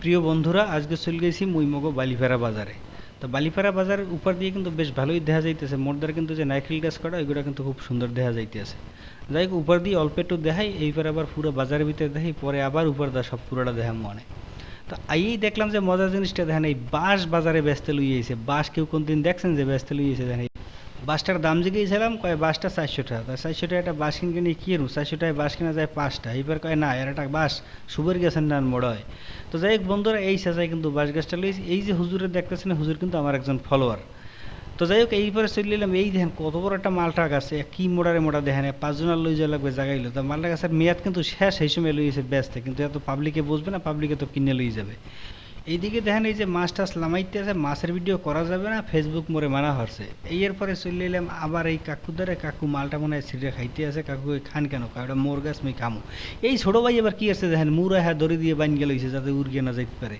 প্রিয় বন্ধুরা, আজকে চলে গেছি মুইমগো বালিপাড়া বাজারে। তো বালিপাড়া বাজারের উপর দিয়ে কিন্তু বেশ ভালোই দেখা যাইতেছে। মোটদার কিন্তু যে নাইকেল গাছ করা ওইগুলো কিন্তু খুব সুন্দর দেখা যাইতেছে। যাই হোক, উপর দিয়ে অল্প একটু দেখাই, এইবার আবার পুরো বাজারের ভিতরে দেখাই, পরে আবার উপর দা সব পুরোটা দেখা মনে। তো আইই দেখলাম যে মজার জিনিসটা দেখেন, এই বাঁশ বাজারে ব্যস্ত লইয়েছে বাঁশ কেউ কোনদিন দেখছেন যে ব্যস্ত লইয়েছে দেখেন এই বাসটার দাম জিগিয়েছিলাম কয় বাসটা চারশো টাকা। তা চারশো টাকা একটা বাস কিনে নিয়ে কী রুম চারশো টাকায় বাস কিনা যায় পাঁচটা। এইবার কয়, না, এর একটা বাস সুবের গেছেন না হয়। তো যাই হোক বন্ধুরা, এই সাজায় কিন্তু বাস গাছটা লইছি। এই যে হুজুরের দেখতেছেন, হুজুর কিন্তু আমার একজন ফলোয়ার তো যাই হোক, এইবারে চলে এলাম। এই দেখেন কত বড় একটা মালটা গাছ কি মোড়ারে মোড়া দেখেন পাঁচজনের লই যাওয়া লাগবে জায়গাইলো তো মালটা গাছের মেয়াদ কিন্তু শেষ সেই সময় লইয়েছে ব্যস্ত। কিন্তু এত পাবলিকে বুঝবে না পাবলিকে তো কিনে লই যাবে। এইদিকে দেখেন এই যে মাছ টাছ লামাইতে আছে মাছের ভিডিও করা যাবে না ফেসবুক মোড়ে মানা হচ্ছে এই পরে চলে এলাম, আবার এই কাকু দ্বারে কাকু মালটা মনে হয় ছিঁড়ে খাইতে আছে, কাকু খান কেন? কাকুটা মোর গাছ, মই খামো। এই ছোটো ভাই এবার কি আছে দেখেন মুরা হ্যাঁ দড়ি দিয়ে বান গেল হয়েছে যাতে উড়িয়ে না যাইতে পারে।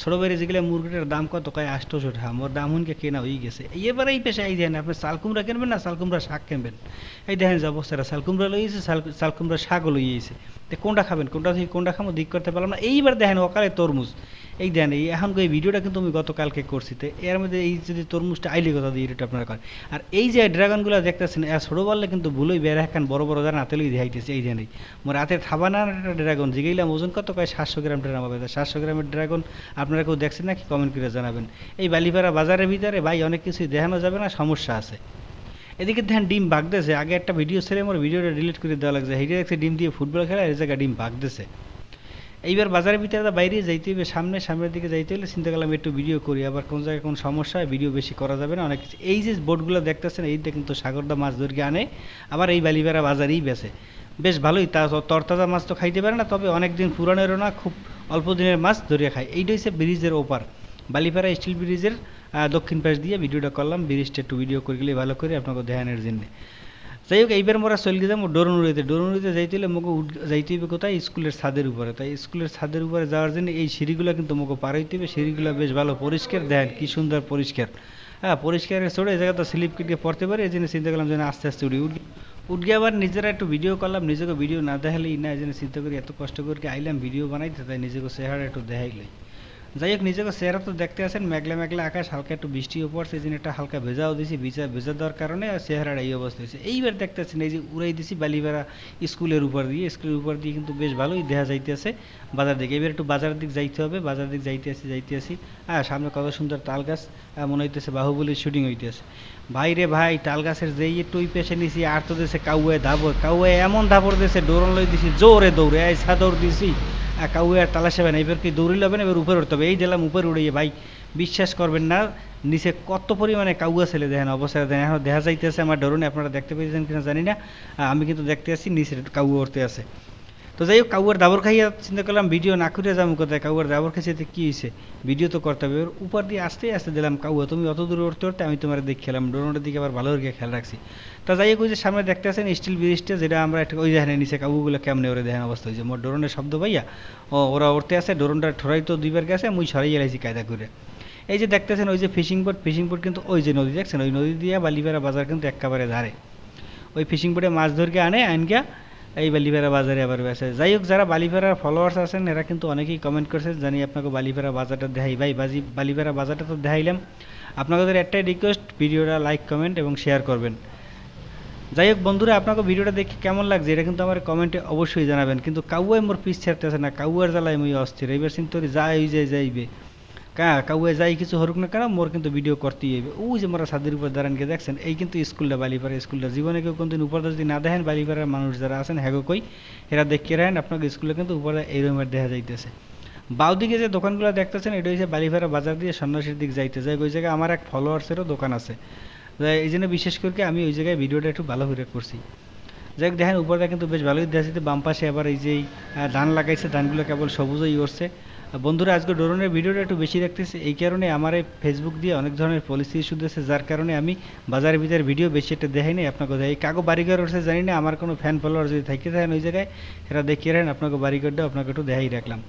ছোটো ভাইরে যেগুলো মুরগিটার দাম কত? কয় আষ্টশো টাকা, মোর দাম হুনকে কেনা হয়ে গেছে। এবার এই পেশা এই দেখেন, আপনি চাল কুমড়া কিনবেন না, চাল কুমড়া শাক কিনবেন। এই দেখেন যাব সেরা চাল কুমড়া লইয়েছে চাল শাকও লইয়েছে কোনটা খাবেন? কোনটা থেকে কোনটা খাব? দিক করতে পারলাম না। এইবার দেখেন অকালে তরমুজ। এই দেন এই এখন এই ভিডিওটা কিন্তু আমি গতকালকে করছি, তো এর মধ্যে এই যদি তরমুজটা আইলি কথা দিয়ে এটা আপনারা করেন। আর এই যে ড্রাগনগুলো দেখতেছেন, এর ছোটো বললে কিন্তু ভুলোই বেড়ে এখন বড় বড় যারা হাতে লই দেখাইতেছে, এই দেন এই। মোর হাতে থাবা না একটা ড্রাগন, জিগাইলাম ওজন কত কয়? সাতশো গ্রাম ড্রাগন হবে। সাতশো গ্রামের ড্রাগন আপনারা কেউ দেখছেন নাকি? কমেন্ট করে জানাবেন। এই বালিপাড়া বাজারের ভিতরে ভাই অনেক কিছুই দেখানো যাবে না, সমস্যা আছে। এদিকে ধ্যান, ডিম ভাগতেছে আগে একটা ভিডিও ছেড়ে আমার ভিডিওটা ডিলিট করে দেওয়া লাগছে। হেঁটে দেখছে ডিম দিয়ে ফুটবল খেলা এই জায়গায় ডিম ভাগতেছে এইবার বাজারের ভিতরে বাইরে যাইতে হবে সামনে, সামনের দিকে যাইতে হলে চিন্তা করলাম একটু ভিডিও করি। আবার কোন জায়গায় কোন সমস্যা ভিডিও বেশি করা যাবে না, অনেক এই যে বোটগুলো দেখতেছেন, এইটা কিন্তু সাগরদা মাছ ধরিয়ে আনে, আবার এই বালিবেড়া বাজারেই বেছে বেশ ভালোই, তা তরতাজা মাছ তো খাইতে পারে না, তবে অনেক দিন না, খুব অল্প দিনের মাছ ধরিয়ে খায়। এইটা হচ্ছে ব্রিজের ওপার। বালিপাড়া স্টিল ব্রিজের দক্ষিণ পাশ দিয়ে ভিডিওটা করলাম ব্রিজটা একটু ভিডিও করে গেলে ভালো করে আপনাকে ধ্যানের জন্য। যাই হোক, এইবার মোরা চলে গেলাম ডোরনুড়িতে ডোরনুড়িতে যাইতে হলে মোকে যাইতে হবে কোথায়? স্কুলের ছাদের উপরে। তাই স্কুলের ছাদের উপরে যাওয়ার জন্য এই সিঁড়িগুলো কিন্তু মোকে পার হইতে হবে সিঁড়িগুলো বেশ ভালো পরিষ্কার। দেখেন কি সুন্দর পরিষ্কার। হ্যাঁ পরিষ্কারের চড়ে এই জায়গায় তো স্লিপ কেটে পড়তে পারে, এই জন্য চিন্তা করলাম যেন আস্তে আস্তে উঠি উঠ উঠগে আবার নিজেরা একটু ভিডিও করলাম। নিজেকে ভিডিও না দেখালেই না, এই জন্য চিন্তা করি এত কষ্ট করে আইলাম ভিডিও বানাইতে। তাই নিজেকে চেহারা একটু দেখাইলাই যাই হোক, নিজেকে চেহারা তো দেখতে আছেন। মেঘলা মেঘলা আকাশ, হালকা একটু বৃষ্টিও পড়ছে এই একটা হালকা ভেজাও দিছি, ভিজা ভেজা দেওয়ার কারণে আর চেহারাটা এই অবস্থা হয়েছে। এইবার দেখতেছেন এই যে উড়াই দিছি বালিবেড়া স্কুলের উপর দিয়ে। স্কুলের উপর দিয়ে কিন্তু বেশ ভালোই দেখা যাইতেছে বাজার দিকে। এবার একটু বাজার দিক যাইতে হবে। বাজার দিক যাইতে আসি যাইতে আসি হ্যাঁ সামনে কত সুন্দর তাল গাছ মনে হইতেছে বাহুবলীর শুটিং হইতেছে। ভাই রে ভাই তাল গাছের যেই একটু পেশে নিছি, আর তো দেশে কাউয়ে ধাবর কাউয়ে এমন ধাবর দেশে ডোরন লই দিছি, জোরে দৌড়ে এই দৌড় দিছি। আর কাউয়ে আর তালাশ হবে না। এবার কি দৌড়ি লবেন, এবার উপরে উঠতে হবে। এই দিলাম, উপরে উড়িয়ে, ভাই, বিশ্বাস করবেন না, নিচে কত পরিমাণে কাউয়া ছেলে দেখেন, অবস্থা দেখেন। এখন দেখা যাইতেছে আমার ধরুন আপনারা দেখতে পেয়েছেন কিনা জানি না। আমি কিন্তু দেখতে আসছি নিচে কাউয়া উঠতে আছে তো যাই হোক, কাউয়ার দাবর খাইয়া চিন্তা করলাম ভিডিও না করে যাব কোথায়? কাউয়ার দাবর খাইছে কী হয়েছে ভিডিও তো করতে হবে। উপর দিয়ে আস্তে আস্তে দিলাম, কাউয়া, তুমি অত দূরে উঠতে উঠতে আমি তোমার দেখে খেলাম। ড্রোনটার দিকে আবার ভালো করে খেয়াল রাখছি। তা যাই হোক, ওই যে সামনে দেখতে আছেন স্টিল ব্রিজটা, যেটা আমরা একটা ওই দেখেন নিচে কাউগুলো কেমনে ওরে দেখেন অবস্থা হয়েছে মোর ড্রোনের শব্দ পাইয়া, ও, ওরা উঠতে আসে, ড্রোনটা ঠোরাই তো দুইবার গেছে, মুই সরাই এলাইছি কায়দা করে। এই যে দেখতেছেন ওই যে ফিশিং বোট ফিশিং বোট কিন্তু ওই যে নদী, দেখছেন? ওই নদী দিয়ে বালিপাড়া বাজার কিন্তু একেবারে ধারে। ওই ফিশিং বোটে মাছ ধরকে আনে আনগা এই বালিপাড়া বাজারে আবার বেসে যাই হোক যারা বালিপাড়ার ফলোয়ার্স আছেন, এরা কিন্তু অনেকেই কমেন্ট করছে, জানি আপনাকে বালিপাড়া বাজারটা দেখাই। ভাই, বাজি বালিপাড়া বাজারটা তো দেখাইলাম। আপনাদের একটাই রিকোয়েস্ট ভিডিওটা লাইক কমেন্ট এবং শেয়ার করবেন। যাই হোক বন্ধুরা, আপনাকে ভিডিওটা দেখে কেমন লাগছে, এটা কিন্তু আমার কমেন্টে অবশ্যই জানাবেন। কিন্তু কাউয়াই মোর পিস ছাড়তেছে না, কাউয়ার জ্বালায় মুই অস্থির, এইবার চিন্তা করি, যাই যাই যাইবে। কা কাউয়ে যাই কিছু হরুক না কেন, মোর কিন্তু ভিডিও করতেই হইবে। ওই যে মোরা ছাদের উপর দাঁড়ানকে দেখছেন, এই কিন্তু স্কুলটা, বালিপাড়া স্কুলটা। জীবনে কেউ কোনদিন উপর যদি না দেখেন, বালিপাড়ার মানুষ যারা আছেন হ্যাগো কই, এরা দেখে রাখেন, আপনাকে স্কুলে কিন্তু উপরে এই রুমের দেখা যাইতেছে। বাউ দিকে যে দোকানগুলো দেখতেছেন, এটা হচ্ছে বালিপাড়া বাজার দিয়ে সন্ন্যাসীর দিক যাইতে। যায় ওই জায়গায় আমার এক ফলোয়ার্সেরও দোকান আছে। এই জন্য বিশেষ করে আমি ওই জায়গায় ভিডিওটা একটু ভালো করে করছি। যাই হোক, দেখেন, উপরটা কিন্তু বেশ ভালোই দেখা যাচ্ছে বাম পাশে আবার এই যে ধান লাগাইছে, ধানগুলো কেবল সবুজই উঠছে বন্ধুরা, আজকে ড্রোনের ভিডিওটা একটু বেশি দেখতেছে। এই কারণে আমার এই ফেসবুক দিয়ে অনেক ধরনের পলিসি ইস্যু দিয়েছে, যার কারণে আমি বাজারের ভিতরে ভিডিও বেশি একটা দেখাই নাই। আপনাকে দেখাই কাগো বাড়িঘর উঠছে জানি না, আমার কোনো ফ্যান ফলোয়ার যদি থাকে থাকেন ওই জায়গায় সেটা দেখিয়ে রাখেন, আপনাকে বাড়িঘরটা আপনাকে একটু দেখাই রাখলাম।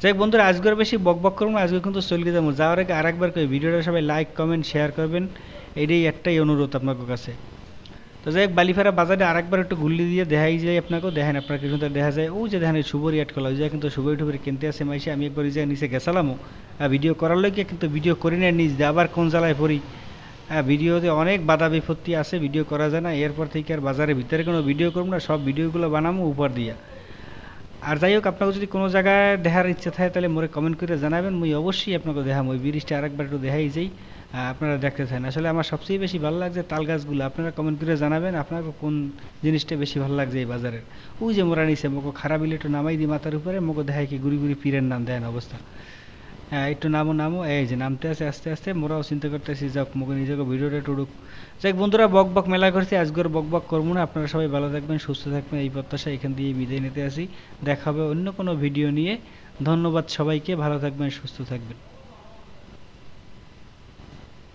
যাই বন্ধুরা আজকের বেশি বক বক করব না, আজকে কিন্তু চলে যাব। যাওয়ার আগে আরেকবার করে ভিডিওটা সবাই লাইক কমেন্ট শেয়ার করবেন। এটাই একটাই অনুরোধ আপনাদের কাছে। তো যাই হোক, বালিফেরা বাজারে আরেকবার একটু গুল্লি দিয়ে দেখাই যায় আপনাকেও দেখেন আপনার কি সুন্দর দেখা যায়। ওই যে দেখেন শুভর কলা, ওই জায়গায় কিন্তু শুভর টুবের কিনতে আসে মাইসে, আমি একবার ওই জায়গায় নিচে গেছিলামও ভিডিও করার লগে কিন্তু ভিডিও করি না নিজ দিয়ে আবার কোন জ্বালায় পড়ি। ভিডিওতে অনেক বাধা বিপত্তি আছে ভিডিও করা যায় না, এরপর থেকে আর বাজারের ভিতরে কোনো ভিডিও করব না, সব ভিডিওগুলো বানাবো উপর দিয়া। আর যাই হোক, আপনাকে যদি কোনো জায়গায় দেখার ইচ্ছা থাকে, তাহলে মোরে কমেন্ট করে জানাবেন, মুই অবশ্যই আপনাকে দেখাম, ওই ব্রিজটা আরেকবার একটু দেখাই যাই। আপনারা দেখতে চান আসলে আমার সবচেয়ে বেশি ভালো লাগছে তাল গাছগুলো। আপনারা কমেন্ট করে জানাবেন আপনাকে কোন জিনিসটা বেশি ভালো লাগছে এই বাজারের। ওই যে মোরা নিছে, মোকে খারাপ একটু নামাই দিই মাথার উপরে, মোকে দেখাই কি গুড়ি গুড়ি পীরের নাম দেন অবস্থা। হ্যাঁ একটু নামো নামো। এই যে নামতে আছে, আস্তে আস্তে, মোরাও চিন্তা করতেছি, যাক মুখে নিজেকে ভিডিওটা একটু উড়ুক। যাক, বন্ধুরা, বক বক মেলা করছি আজকের বক বক করব না। আপনারা সবাই ভালো থাকবেন, সুস্থ থাকবেন, এই প্রত্যাশা এখান দিয়ে বিদায় নিতে আসি। দেখা হবে অন্য কোনো ভিডিও নিয়ে। ধন্যবাদ সবাইকে, ভালো থাকবেন, সুস্থ থাকবেন।